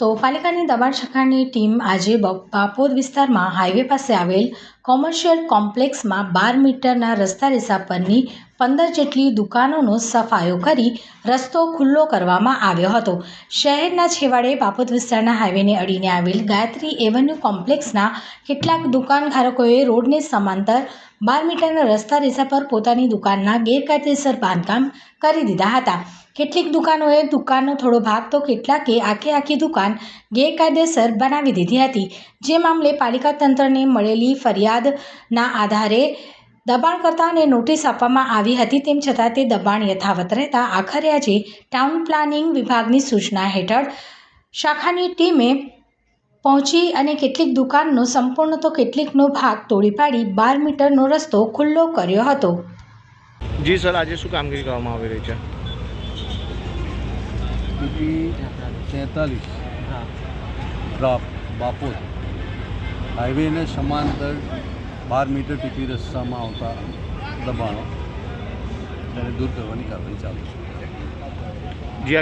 તો પાલિકાની દબાણ શાખાની ટીમ આજે બાપોદ વિસ્તારમાં હાઈવે પાસે આવેલ કોમર્શિયલ કોમ્પ્લેક્સમાં બાર મીટરના રસ્તા રેસા પરની પંદર જેટલી દુકાનોનો સફાયો કરી રસ્તો ખુલ્લો કરવામાં આવ્યો હતો. શહેરના છેવાડે બાપોદ વિસ્તારના હાઈવેને અડીને આવેલ ગાયત્રી એવન્યુ કોમ્પ્લેક્સના કેટલાક દુકાનધારકોએ રોડને સમાંતર બાર મીટરના રસ્તા રેસા પર પોતાની દુકાનના ગેરકાયદેસર બાંધકામ કરી દીધા હતા. કેટલીક દુકાનોએ દુકાનનો થોડો ભાગ તો કેટલાકે આખે આખી દુકાન ગેરકાયદેસર બનાવી દીધી હતી. જે મામલે પાલિકા તંત્રને મળેલી ફરિયાદના આધારે દબાણકર્તાને નોટિસ આપવામાં આવી હતી. તેમ છતાં તે દબાણ યથાવત રહેતા આખરે આજે ટાઉન પ્લાનિંગ વિભાગની સૂચના હેઠળ શાખાની ટીમે પહોંચી અને કેટલીક દુકાનનો સંપૂર્ણ તો કેટલીકનો ભાગ તોડી પાડી બાર મીટરનો રસ્તો ખુલ્લો કર્યો હતો. જી સર આજે શું કામગીરી કરવામાં આવી રહી છે? તેતાલીસ. ડ્રાફ્ટ બાપોદ. હાઈવેને સમાંતર બાર મીટર ટીપી રસ્તામાં આવતા દબાણો, તેને દૂર કરવાની કાર્યવાહી ચાલુ છે. જી